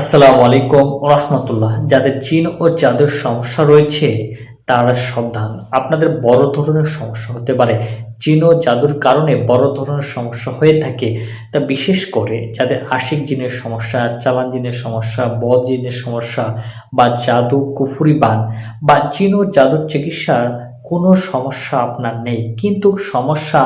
আসসালামু আলাইকুম রহমতুল্লাহ যাদের জিন ও জাদুর সমস্যা রয়েছে, তারা সাবধান। আপনাদের বড় ধরনের সমস্যা হতে পারে। জিন ও জাদুর কারণে বড় ধরনের সমস্যা হয়ে থাকে। তা বিশেষ করে যাদের আশিক জিনের সমস্যা, চালান জিনের সমস্যা, বদ জিনের সমস্যা বা জাদু কুফুরি বান বা জিন ও জাদুর চিকিৎসার কোনো সমস্যা আপনার নেই। কিন্তু সমস্যা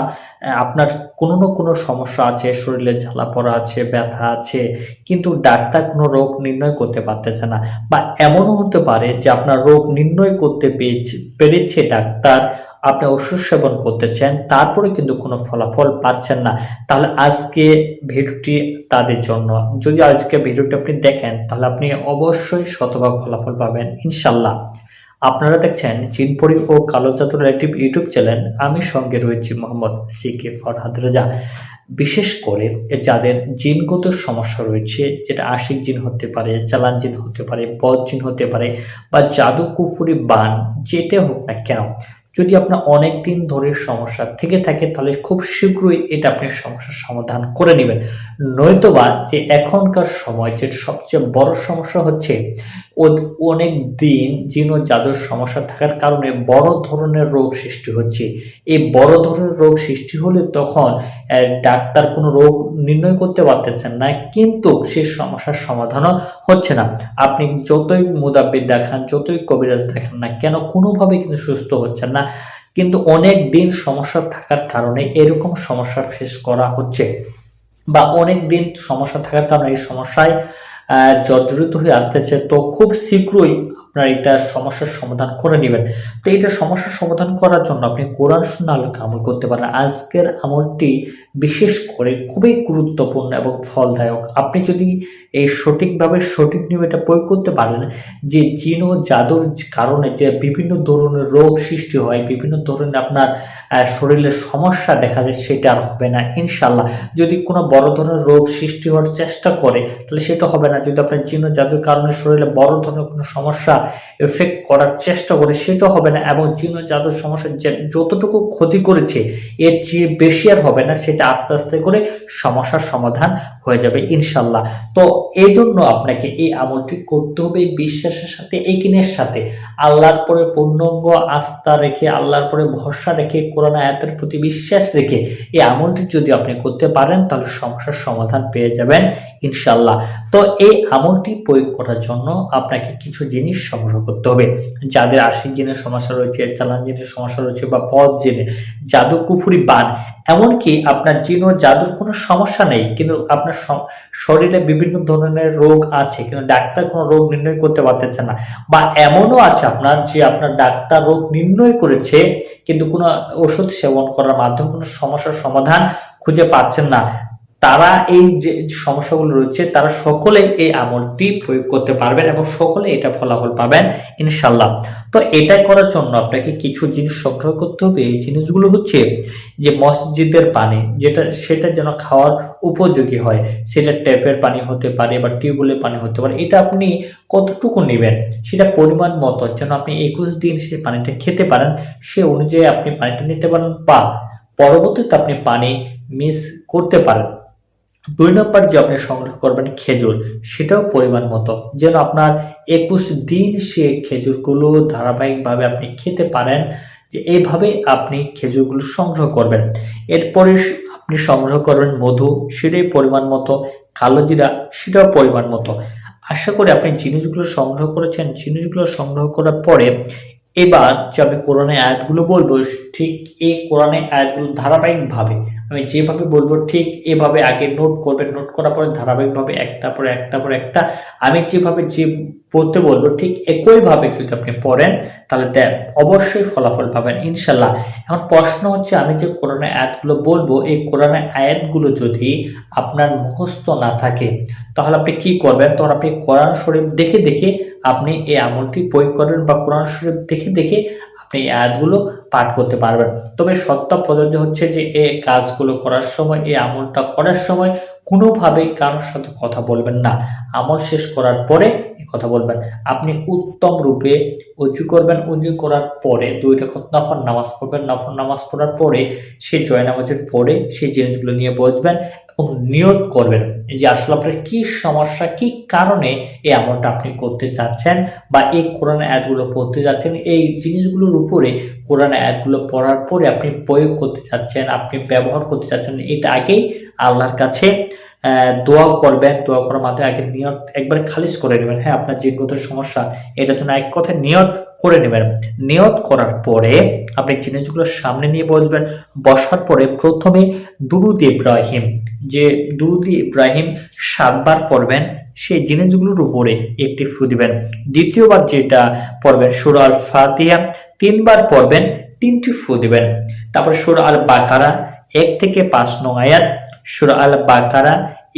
আপনার কোনো না কোনো সমস্যা আছে, শরীরে ঝালা পড়া আছে, ব্যথা আছে, কিন্তু ডাক্তার কোনো রোগ নির্ণয় করতে পারতেছে না। বা এমনও হতে পারে যে আপনার রোগ নির্ণয় করতে পেরেছে পেরেছে ডাক্তার, আপনি ওষুধ সেবন করতেছেন, তারপরে কিন্তু কোনো ফলাফল পাচ্ছেন না। তাহলে আজকে ভিডিওটি তাদের জন্য। যদি আজকে ভিডিওটি আপনি দেখেন, তাহলে আপনি অবশ্যই শতভাগ ফলাফল পাবেন, ইনশাল্লাহ। আপনারা দেখছেন চিনপরি ও কালো জাদুর একটি ইউটিউব চ্যানেল। আমি সঙ্গে রয়েছি মোহাম্মদ সি কে ফরহাদ রাজা। বিশেষ করে যাদের জিনগত সমস্যা রয়েছে, যেটা আশিক জিন হতে পারে, চালান জিন হতে পারে, বদ জিন হতে পারে, বা জাদু কুপুরি বান যেতে হোক না কেন যদি আপনার অনেক দিন ধরে সমস্যা থেকে থাকে, তাহলে খুব শীঘ্রই এটা আপনি সমস্যার সমাধান করে নেবেন। নয়তোবা যে এখনকার সময়, যে সবচেয়ে বড় সমস্যা হচ্ছে ও- অনেক দিন ও জাদুর সমস্যা থাকার কারণে বড় ধরনের রোগ সৃষ্টি হচ্ছে। এই বড় ধরনের রোগ সৃষ্টি হলে তখন ডাক্তার কোনো রোগ নির্ণয় করতে পারতেছেন না, কিন্তু সে সমস্যার সমাধানও হচ্ছে না। আপনি যতই মুদাব্বির দেখান, যতই কবিরাজ দেখান না কেন কোনোভাবে কিন্তু সুস্থ হচ্ছেন না। কিন্তু অনেক দিন সমস্যা থাকার কারণে এরকম সমস্যা ফেস করা হচ্ছে বা অনেক দিন সমস্যা থাকার কারণে এই সমস্যায় জর্জরিত হয়ে আসতেছে। তো খুব শীঘ্রই আপনার এটা সমস্যার সমাধান করে নেবেন। তো এটা সমস্যার সমাধান করার জন্য আপনি কোরআন শূন্য আলোকে আমল করতে পারেন। আজকের আমলটি বিশেষ করে খুবই গুরুত্বপূর্ণ এবং ফলদায়ক। আপনি যদি এই সঠিকভাবে সঠিক নিয়ম এটা প্রয়োগ করতে পারেন যে জিন ও জাদুর কারণে যে বিভিন্ন ধরনের রোগ সৃষ্টি হয়, বিভিন্ন ধরনের আপনার শরীরের সমস্যা দেখা যায়, সেটা আর হবে না ইনশাল্লাহ যদি কোনো বড় ধরনের রোগ সৃষ্টি হওয়ার চেষ্টা করে, তাহলে সেটা হবে না। যদি আপনার জিন ও জাদুর কারণে শরীরে বড় ধরনের কোনো সমস্যা এফেক্ট করার চেষ্টা করে, সেটা হবে না। এবং জিন ও জাদুর সমস্যা যতটুকু ক্ষতি করেছে, এর চেয়ে বেশি আর হবে না, সেটা আস্তে আস্তে করে সমস্যার সমাধান হয়ে যাবে ইনশাল্লাহ তো এই জন্য আপনাকে এই আমলটি করতে হবে বিশ্বাসের সাথে, এই কিনের সাথে। আল্লাহর পরে পূর্ণঙ্গ আস্থা রেখে, আল্লাহর পরে ভরসা রেখে, কোরআন আয়াতের প্রতি বিশ্বাস রেখে এই আমলটি যদি আপনি করতে পারেন, তাহলে সমস্যার সমাধান পেয়ে যাবেন। ইনশাল্লাহ তো এই আমলটি প্রয়োগ করার জন্য আপনাকে কিছু জিনিস সংগ্রহ করতে হবে। যাদের আশিক জিনের সমস্যা রয়েছে, চালান জিনের সমস্যা রয়েছে বা পথ জেনে, জাদু, কুফুরি বান এমনকি আপনার জিন ও জাদুর কোনো সমস্যা নেই, কিন্তু আপনার শরীরে বিভিন্ন ধরনের রোগ আছে, কিন্তু ডাক্তার কোনো রোগ নির্ণয় করতে পারতেছে না। বা এমনও আছে আপনার যে আপনার ডাক্তার রোগ নির্ণয় করেছে, কিন্তু কোনো ওষুধ সেবন করার মাধ্যমে কোনো সমস্যার সমাধান খুঁজে পাচ্ছেন না। তারা এই যে সমস্যাগুলো রয়েছে, তারা সকলে এই আমলটি প্রয়োগ করতে পারবেন এবং সকলে এটা ফলাফল পাবেন ইনশাল্লাহ তো এটা করার জন্য আপনাকে কিছু জিনিস সংগ্রহ করতে হবে। এই জিনিসগুলো হচ্ছে যে মসজিদের পানি, যেটা, সেটা যেন খাওয়ার উপযোগী হয়। সেটা ট্যাপের পানি হতে পারে বা টিউবওয়েলের পানি হতে পারে। এটা আপনি কতটুকু নেবেন? সেটা পরিমাণ মতো, যেন আপনি একুশ দিন সে পানিটা খেতে পারেন। সে অনুযায়ী আপনি পানিটা নিতে পারেন বা পরবর্তীতে আপনি পানি মিস করতে পারেন। দুই নম্বর যে আপনি সংগ্রহ করবেন খেজুর, সেটাও পরিমাণ মতো। যেন আপনার একুশ দিন সে খেজুরগুলো ধারাবাহিকভাবে আপনি খেতে পারেন, যে এইভাবে আপনি খেজুরগুলো সংগ্রহ করবেন। এরপরে আপনি সংগ্রহ করবেন মধু, সেটাই পরিমাণ মতো। কালো জিরা, সেটাও পরিমাণ মতো। আশা করি আপনি জিনিসগুলো সংগ্রহ করেছেন। জিনিসগুলো সংগ্রহ করার পরে এবার যে আমি কোরআনের আয়াতগুলো বলব, ঠিক এই কোরআনের আয়াতগুলো ধারাবাহিকভাবে আমি যেভাবে বলব, ঠিক এভাবে আগে নোট করবেন। নোট করার পরে ধারাবাহিকভাবে একটা পরে একটা পরে একটা। আমি যেভাবে যে পড়তে বলব, ঠিক একইভাবে যদি আপনি পড়েন, তাহলে দেখ, অবশ্যই ফলাফল পাবেন, ইনশাল্লাহ। এখন প্রশ্ন হচ্ছে, আমি যে কোরআনের আয়াতগুলো বলব, এই কোরআনের আয়াতগুলো যদি আপনার মুখস্থ না থাকে, তাহলে আপনি কি করবেন? তখন আপনি কোরআন শরীফ দেখে দেখে আপনি এই আমলটি প্রয়োগ করবেন বা কোরআন শরীফ দেখে দেখে আপনি এই আয়াতগুলো পাঠ করতে পারবেন। তবে সত্য প্রযোজ্য হচ্ছে যে এই কাজগুলো করার সময় এই আমলটা করার সময় কোনোভাবে কারোর সাথে কথা বলবেন না। আমল শেষ করার পরে কথা বলবেন। আপনি উত্তম রূপে উজু করবেন। উজু করার পরে দুই রেখাত নফর নামাজ পড়বেন। নফল নামাজ পড়ার পরে সেই জয় নামাজের পরে সেই জিনিসগুলো নিয়ে বসবেন। নিয়ত করবেন যে আসলে আপনার কি সমস্যা, কি কারণে এই আমলটা আপনি করতে চাচ্ছেন বা এই কোরআন অ্যাডগুলো পড়তে যাচ্ছেন এই জিনিসগুলোর উপরে কোরআন অ্যাডগুলো পড়ার পরে আপনি প্রয়োগ করতে চাচ্ছেন, আপনি ব্যবহার করতে চাচ্ছেন, এটা আগেই আল্লাহর কাছে দোয়া করবেন। দোয়া করার মাধ্যমে আগে নিয়ত একবার খালিজ করে নেবেন। হ্যাঁ আপনার জিনগত সমস্যা, এটার জন্য এক কথায় নিয়ত করে নেবেন। নিয়ত করার পরে আপনি জিনিসগুলো সামনে নিয়ে বসবেন। বসার পরে প্রথমে দুরুদ ইব্রাহিম, যে দুরুদ ইব্রাহিম সাতবার পড়বেন, সেই জিনিসগুলোর উপরে একটি ফু দিবেন। দ্বিতীয়বার যেটা পড়বেন, সুর আল ফাতিহা তিনবার পড়বেন, তিনটি ফু দিবেন। তারপর সুর আল বাকারা এক থেকে পাঁচ, নং আয়াত। সুর আল বাকারা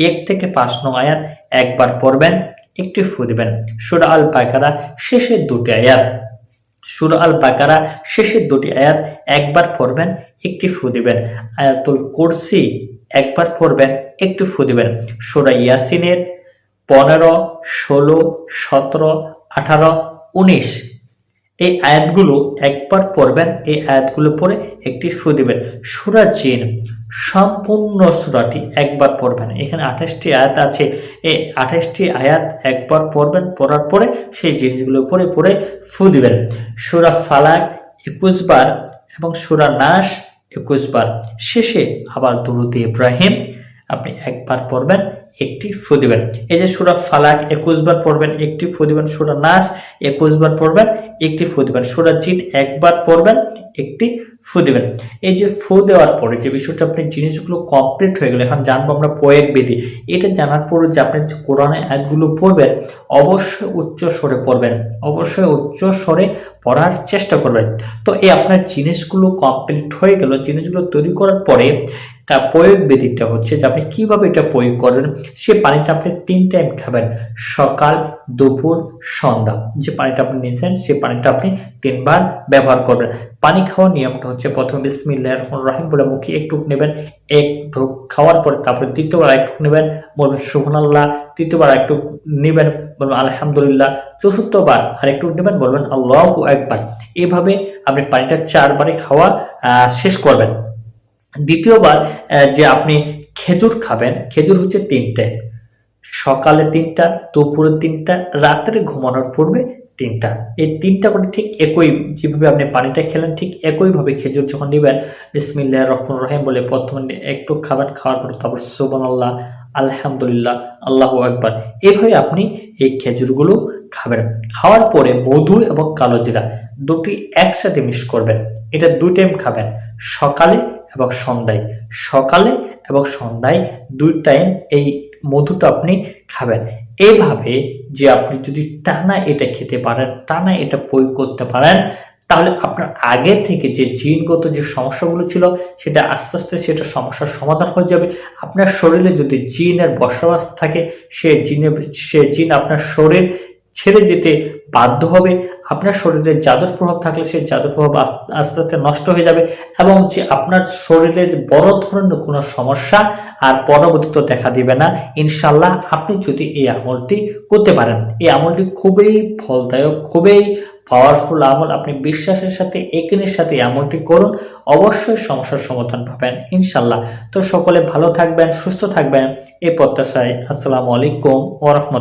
এক থেকে পাঁচ, নং আয়াত। একবার পড়বেন, একটি ফু দিবেন। সুর আল বাকারা শেষের দুটি আয়াত। সুর আল বাকারা শেষের দুটি আয়াত একবার পড়বেন, একটি ফু দিবেন। আয়াতুল কুরসি একবার পড়বেন, একটু ফু দিবেন। সুরা ইয়াসিনের পনেরো, ষোলো, সতেরো, আঠারো, উনিশ এই আয়াতগুলো একবার পড়বেন, এই আয়াতগুলো পড়ে একটি ফু দিবেন। সুরা জিন সম্পূর্ণ সুরাটি একবার পড়বেন। এখানে আঠাশটি আয়াত আছে। এই আঠাশটি আয়াত একবার পড়বেন, পড়ার পরে সেই জিনিসগুলো পড়ে পড়ে ফু দিবেন। সুরা ফালাক একুশ বার এবং সুরা নাস একুশ বার। শেষে আবার দুরুদ ইব্রাহিম আপনি একবার পড়বেন, একটি ফু দিবেন। এই যে সুরা ফালাক একুশ বার পড়বেন, একটি ফু দিবেন, সুরা নাস একুশ বার পড়বেন একটি ফু দিবেন। সুরা জিন একবার পড়বেন, একটি ফু দিবেন। এই যে ফু দেওয়ার পরে যে বিষয়টা আপনি জিনিসগুলো কমপ্লিট হয়ে গেলে, এখন জানব আমরা প্রয়োগ বিধি। এটা জানার পরে যে আপনি কোরআনে অ্যাডগুলো পড়বেন, অবশ্যই উচ্চ স্বরে পড়বেন। অবশ্যই উচ্চ স্বরে পড়ার চেষ্টা করবেন। তো এই আপনার জিনিসগুলো কমপ্লিট হয়ে গেল, জিনিসগুলো তৈরি করার পরে তার প্রয়োগ বিধিটা হচ্ছে যে আপনি কীভাবে এটা প্রয়োগ করবেন সে পানিটা আপনি তিন টাইম খাবেন, সকাল, দুপুর, সন্ধ্যা। যে পানিটা আপনি নিয়েছেন, সে পানিটা আপনি তিনবার ব্যবহার করবেন। পানি খাওয়ার নিয়মটা হচ্ছে প্রথমে বিসমিল্লাহ রহমান রহিম বলে মুখে একটু নেবেন, এক ঢোক খাওয়ার পরে তারপরে দ্বিতীয়বার একটু নেবেন, বলবেন সুবহানাল্লাহ, তৃতীয়বার একটু নেবেন, বলবেন আলহামদুলিল্লাহ, চতুর্থবার আর একটু নেবেন, বলবেন আল্লাহ একবার এভাবে আপনি পানিটা চারবারে খাওয়া শেষ করবেন। দ্বিতীয়বার যে আপনি খেজুর খাবেন, খেজুর হচ্ছে তিনটে। সকালে তিনটা, দুপুরে তিনটা, রাত্রে ঘুমানোর পূর্বে তিনটা। এই তিনটা করে ঠিক একই, যেভাবে আপনি পানিটা খেলেন, ঠিক একইভাবে খেজুর যখন নেবেন বিসমিল্লাহ রহমান রহিম বলে প্রথমে একটু খাবেন, খাওয়ার পর তারপর সুবান আল্লাহ আলহামদুলিল্লাহ, আল্লাহ একবার এইভাবে আপনি এই খেজুরগুলো খাবেন। খাওয়ার পরে মধু এবং কালো জিরা, দুটি একসাথে মিক্স করবেন। এটা দুই টাইম খাবেন। সকালে এবং সন্ধ্যায়। সকালে এবং সন্ধ্যায় দুই টাইম এই মধুটা আপনি খাবেন। এইভাবে যে আপনি যদি টানা এটা খেতে পারেন, টানা এটা প্রয়োগ করতে পারেন, তাহলে আপনার আগে থেকে যে জিনগত যে সমস্যাগুলো ছিল, সেটা আস্তে আস্তে সেটা সমস্যার সমাধান হয়ে যাবে। আপনার শরীরে যদি জিনের বসবাস থাকে, সে জিনে সে জিন আপনার শরীর ছেড়ে যেতে বাধ্য হবে। আপনার শরীরে জাদুর প্রভাব থাকলে সেই জাদুর প্রভাব আস্তে আস্তে নষ্ট হয়ে যাবে এবং যে আপনার শরীরে বড় ধরনের কোনো সমস্যা আর পরবর্তীতে দেখা দিবে না। ইনশাল্লাহ আপনি যদি এই আমলটি করতে পারেন, এই আমলটি খুবই ফলদায়ক, খুবই পাওয়ারফুল আমল, আপনি বিশ্বাসের সাথে, একিনের সাথে আমলটি করুন, অবশ্যই সমস্যার সমাধান পাবেন ইনশাল্লাহ তো সকলে ভালো থাকবেন, সুস্থ থাকবেন এই প্রত্যাশায় আসসালামু আলাইকুম ওরহমত